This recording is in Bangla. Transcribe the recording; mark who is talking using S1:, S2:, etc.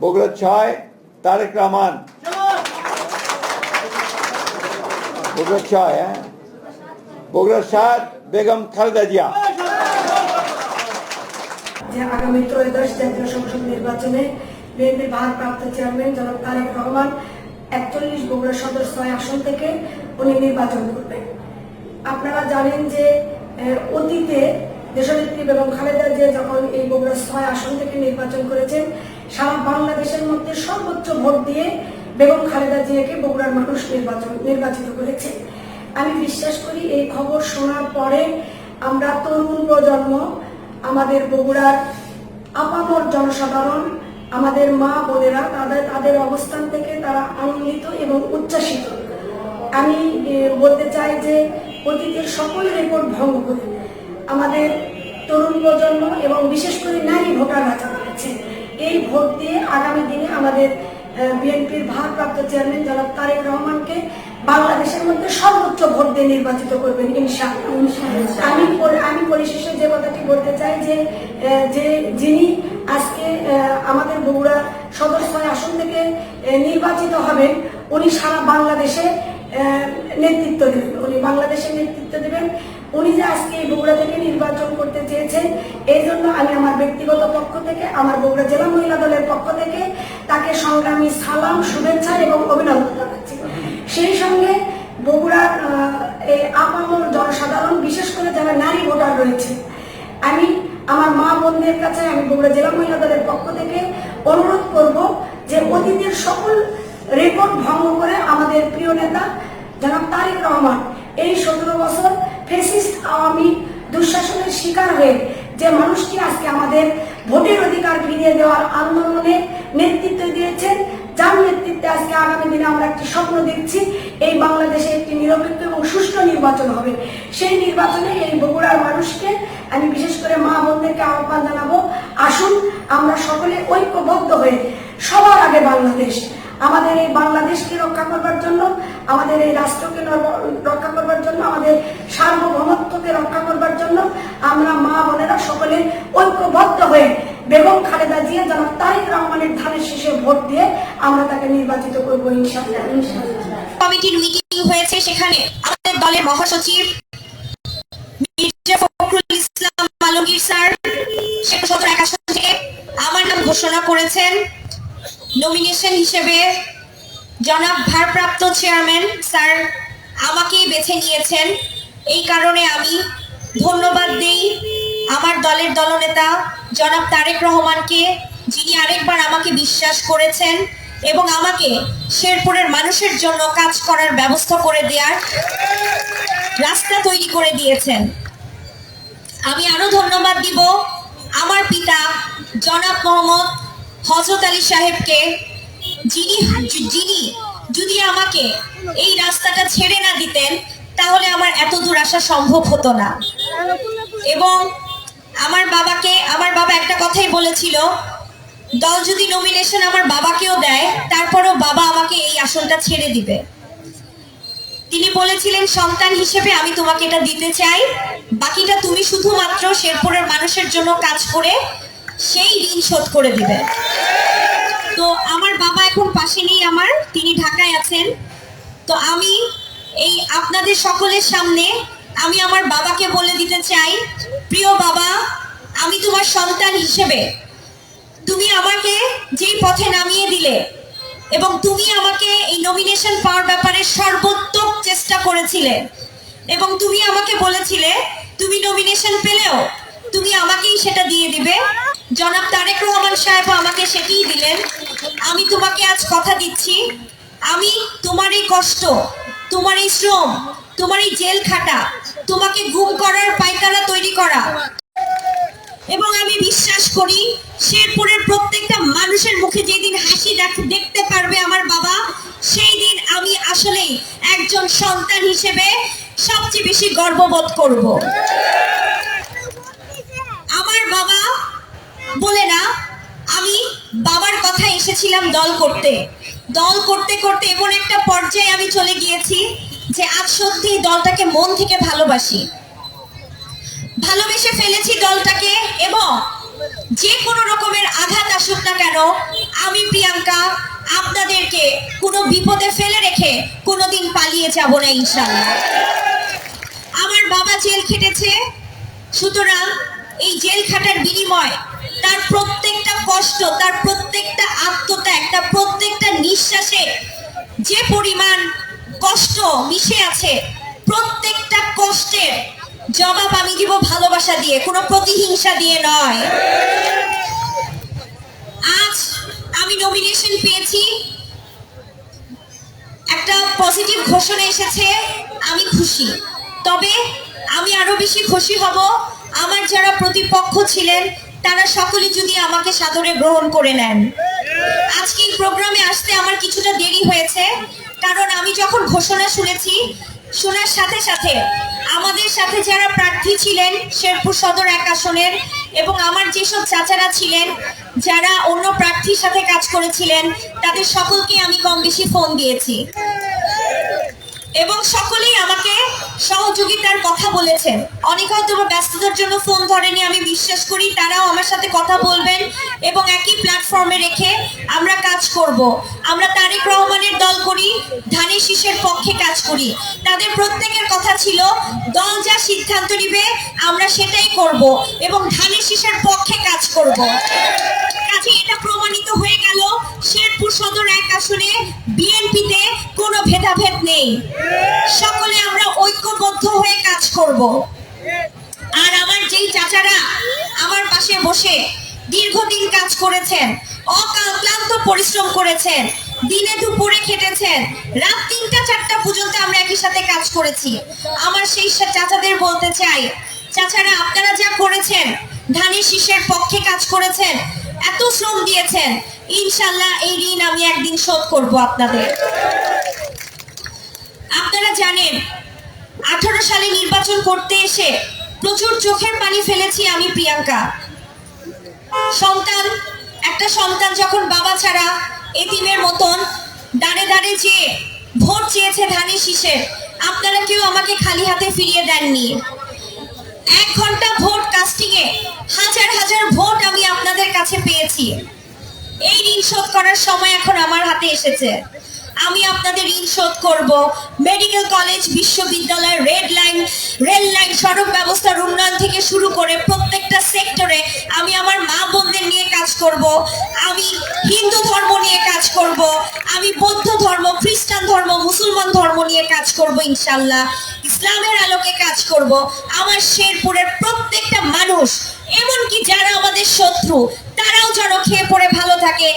S1: বগুড়া ছয়, তারেক রহমান। বগুড়া ছয় হ্যাঁ? বগুড়া সাত, বেগম খালেদা জিয়া।
S2: আগামী ত্রয়োদশ জাতীয় সংসদ নির্বাচনে বিএনপির ভারপ্রাপ্ত চেয়ারম্যান জনাব তারেক রহমান একচল্লিশ বগুড়া সদর ছয় আসন থেকে উনি নির্বাচন করবেন। আপনারা জানেন যে অতীতে দেশনেত্রী বেগম খালেদা জিয়া যখন এই বগুড়া ছয় আসন থেকে নির্বাচন করেছেন সারা বাংলাদেশের মধ্যে সর্বোচ্চ ভোট দিয়ে বেগম খালেদা জিয়াকে বগুড়ার মানুষ নির্বাচন নির্বাচিত করেছে। আমি বিশ্বাস করি এই খবর শোনার পরে আমরা তরুণ প্রজন্ম, আমাদের বগুড়ার আপামর জনসাধারণ, আমাদের মা বোনেরা, তাদের তাদের অবস্থান থেকে তারা আনন্দিত এবং উচ্ছ্বাসিত। আমি বলতে চাই যে অতীতের সকল রেকর্ড ভঙ্গ করে আমাদের তরুণ প্রজন্ম এবং বিশেষ করে নারী ভোটাররা আছে এই ভোট দিয়ে আগামী দিনে আমাদের বিএনপির ভারপ্রাপ্ত চেয়ারম্যান জনাব তারেক রহমানকে বাংলাদেশের মধ্যে সর্বোচ্চ ভোট দিয়ে নির্বাচিত করবেন আমি আমি পরিশেষে যে কথাটি বলতে চাই যে যে যিনি আজকে আমাদের বগুড়া সদর ছয় আসন থেকে নির্বাচিত হবেন উনি সারা বাংলাদেশে নেতৃত্ব দেবেন। উনি বাংলাদেশে নেতৃত্ব দেবেন। উনি যে আজকে এই বগুড়া থেকে নির্বাচন করতে চেয়েছেন, এই জন্য আমি আমার ব্যক্তিগত পক্ষ থেকে, আমার বগুড়া জেলা মহিলা দলের পক্ষ থেকে তাকে সংগ্রামী সালাম, শুভেচ্ছা এবং অভিনন্দন জানাচ্ছি। সেই সঙ্গে বগুড়ার এই আপামর জনসাধারণ, বিশেষ করে যারা নারী ভোটার রয়েছে, আমি আমার মা বোনদের কাছে, আমি বগুড়া জেলা মহিলা দলের পক্ষ থেকে অনুরোধ করব যে অতীতের সকল রেকর্ড ভঙ্গ করে আমাদের প্রিয় নেতা জনাব তারেক রহমান এই সতেরো বছর ফেসিস্ট আওয়ামী দুঃশাসনের শিকার হয়ে যে মানুষটি আজকে আমাদের ভোটের অধিকার ফিরিয়ে দেওয়ার আন্দোলনে নেতৃত্ব দিয়েছেন, যার নেতৃত্বে আজকে আগামী দিনে আমরা একটি স্বপ্ন দেখছি, এই বাংলাদেশে একটি নিরপেক্ষ এবং সুষ্ঠু নির্বাচন হবে। সেই নির্বাচনে এই বগুড়ার মানুষকে আমি বিশেষ করে মা বোনদেরকে আহ্বান জানাব, আসুন আমরা সকলে ঐক্যবদ্ধ হয়ে সবার আগে বাংলাদেশ আমাদের এই বাংলাদেশকে রক্ষা করবার জন্য, আমাদের এই রাষ্ট্রকে রক্ষা করবার জন্য, আমাদের সার্বভৌমত্বকে রক্ষা করবার জন্য আমরা মা বোনেরা সকলে ঐক্যবদ্ধ হয়ে বেগম খালেদা জিয়া জনাব তারেক রহমানের ধানের শীষে ভোট দিয়ে আমরা তাকে নির্বাচিত করব ইনশাআল্লাহ।
S3: কমিটির মিটিং হয়েছে সেখানে আমাদের দলের মহাসচিব মির্জা ফখরুল ইসলাম আলমগীর স্যার, শেখ সদর এক আসন থেকে আমার নাম ঘোষণা করেছেন। নমিনেশন হিসেবে জনাব ভারপ্রাপ্ত চেয়ারম্যান স্যার আমাকেই বেছে নিয়েছেন। এই কারণে আমি ধন্যবাদ দেই আমার দলের দলনেতা জনাব তারেক রহমানকে, যিনি আরেকবার আমাকে বিশ্বাস করেছেন এবং আমাকে শেরপুরের মানুষের জন্য কাজ করার ব্যবস্থা করে দেওয়ার রাস্তা তৈরি করে দিয়েছেন। আমি আরও ধন্যবাদ দিব। আমার পিতা জনাব মোহাম্মদ হজরত আলী সাহেবকে, যিনি যিনি যদি আমাকে এই রাস্তাটা ছেড়ে না দিতেন, তাহলে আমার এত দূর আসা সম্ভব হতো না। এবং আমার বাবাকে, আমার বাবা একটা কথাই বলেছিল, দল যদি নমিনেশন আমার বাবাকেও দেয়, তারপরেও বাবা আমাকে এই আসনটা ছেড়ে দিবে। তিনি বলেছিলেন, সন্তান হিসেবে আমি তোমাকে এটা দিতে চাই। বাকিটা তুমি শুধুমাত্র শেরপুরের মানুষের জন্য কাজ করে সেই ঋণ শোধ করে দিবে। তো আমার বাবা এখন পাশে নেই আমার, তিনি ঢাকায় আছেন। তো আমি এই আপনাদের সকলের সামনে, আমি আমার বাবাকে বলে দিতে চাই, প্রিয় বাবা, আমি তোমার সন্তান হিসেবে, তুমি আমাকে যেই পথে নামিয়ে দিলে, এবং তুমি আমাকে এই নমিনেশন পাওয়ার ব্যাপারে সর্বোত্তম চেষ্টা করেছিলে, এবং তুমি আমাকে বলেছিলে, তুমি নমিনেশন পেলেও তুমি আমাকেই সেটা দিয়ে দিবে। জনাব তারেক রহমান সাহেব আমাকে সেটিই দিলেন। আমি তোমাকে আজ কথা দিচ্ছি। আমি তোমার এই কষ্ট, তোমার এই শ্রম, তোমার এই জেল খাটা, তোমাকে গুম করার পায়তারা তৈরি করা। এবং আমি বিশ্বাস করি, শেরপুরের প্রত্যেকটা মানুষের মুখে যেদিন হাসি দেখ- দেখতে পারবে আমার বাবা, সেই দিন আমি আসলেই একজন সন্তান হিসেবে সবচেয়ে বেশি গর্ববোধ করব আমার বাবা বলে না, আমি বাবার কথা এসেছিলাম দল করতে। দল করতে করতে এমন একটা পর্যায়ে আমি চলে গিয়েছি যে আজ সত্যি দলটাকে মন থেকে ভালোবাসি। ভালোবেসে ফেলেছি দলটাকে এবং যে কোনো রকমের আঘাত আসুক না কেন, আমি প্রিয়াঙ্কা, আপনাদেরকে কোনো বিপদে ফেলে রেখে কোনোদিন পালিয়ে যাব না ইনশাল্লাহ আমার বাবা জেল খেটেছে, সুতরাং এই জেল খাটার বিনিময় তার প্রত্যেকটা কষ্ট, তার প্রত্যেকটা আত্মত্যাগ, তার প্রত্যেকটা নিঃশ্বাসে যে পরিমাণ কষ্ট মিশে আছে, প্রত্যেকটা কষ্টের জবাব আমি দিব ভালোবাসা দিয়ে, কোনো প্রতিহিংসা দিয়ে নয়। আজ আমি নমিনেশন পেয়েছি। একটা পজিটিভ ঘোষণা এসেছে, আমি খুশি। তবে আমি আরও বেশি খুশি হব। আমার যারা প্রতিপক্ষ ছিলেন তারা সকলে যদি আমাকে সাদরে গ্রহণ করে নেন। আজকে এই প্রোগ্রামে আসতে আমার কিছুটা দেরি হয়েছে, কারণ আমি যখন ঘোষণা শুনেছি, শোনার সাথে সাথে আমাদের সাথে যারা প্রার্থী ছিলেন, শেরপুর সদর এক আসনের, এবং আমার যেসব চাচারা ছিলেন, যারা অন্য প্রার্থীর সাথে কাজ করেছিলেন, তাদের সকলকে আমি কম বেশি ফোন দিয়েছি। এবং সকলেই আমাকে সহযোগিতার কথা বলেছেন। অনেকে হয়তো ব্যস্ততার জন্য ফোন ধরেনি, আমি বিশ্বাস করি তারাও আমার সাথে কথা বলবেন এবং একই প্ল্যাটফর্মে রেখে আমরা কাজ করব। আমরা তারেক রহমানের দল করি, ধানের শীষের পক্ষে কাজ করি। তাদের প্রত্যেকের কথা ছিল, দল যা সিদ্ধান্ত নিবে, আমরা সেটাই করব এবং ধানের শীষের পক্ষে কাজ করব। কাজে এটা প্রমাণিত হয়ে গেল সকলে আমরা ঐক্যবদ্ধ হয়ে কাজ করব। আর আমার যেই চাচারা আমার পাশে বসে দীর্ঘদিন কাজ করেছেন, অক্লান্ত পরিশ্রম করেছেন, দিনে দুপুরে খেটেছেন, রাত তিনটা, চারটা পর্যন্ত আমরা একই সাথে কাজ করেছি। আমার সেই চাচাদের বলতে চাই, চাচারা আপনারা যা করেছেন, ধানের শীষের পক্ষে কাজ করেছেন, এত শ্রম দিয়েছেন, ইনশাল্লাহ এই ঋণ আমি একদিন শোধ করব আপনাদের। জানেন, আঠারো সালে নির্বাচন করতে এসে প্রচুর চোখের পানি ফেলেছি আমি, প্রিয়াঙ্কা। সন্তান, একটা সন্তান যখন বাবা ছাড়া এতিমের মতন দাঁড়ে দাঁড়ে যে ভোট চেয়েছে ধানের শীষে, আপনারা কেউ আমাকে খালি হাতে ফিরিয়ে দেননি। এক ঘণ্টা ভোট কাস্টিং এ হাজার হাজার ভোট আমি আপনাদের কাছে পেয়েছি। এই ঋণ শোধ করার সময় এখন আমার হাতে এসেছে। আমি আপনাদের ঋণ শোধ করব। মেডিকেল কলেজ, বিশ্ববিদ্যালয়, রেড লাইন, রেল লাইন, সড়ক ব্যবস্থার উন্নয়ন থেকে শুরু করে প্রত্যেকটা সেক্টরে আমি আমার মা বোনদের নিয়ে কাজ করব। আমি হিন্দু ধর্ম নিয়ে কাজ করব। আমি বৌদ্ধ ধর্ম, খ্রিস্টান ধর্ম, মুসলমান ধর্ম নিয়ে কাজ করব ইনশাল্লাহ ইসলামের আলোকে কাজ করব। আমার শেরপুরের প্রত্যেকটা মানুষ, এমনকি যারা আমাদের শত্রু, তারাও যেন খেয়ে পড়ে ভালো থাকে।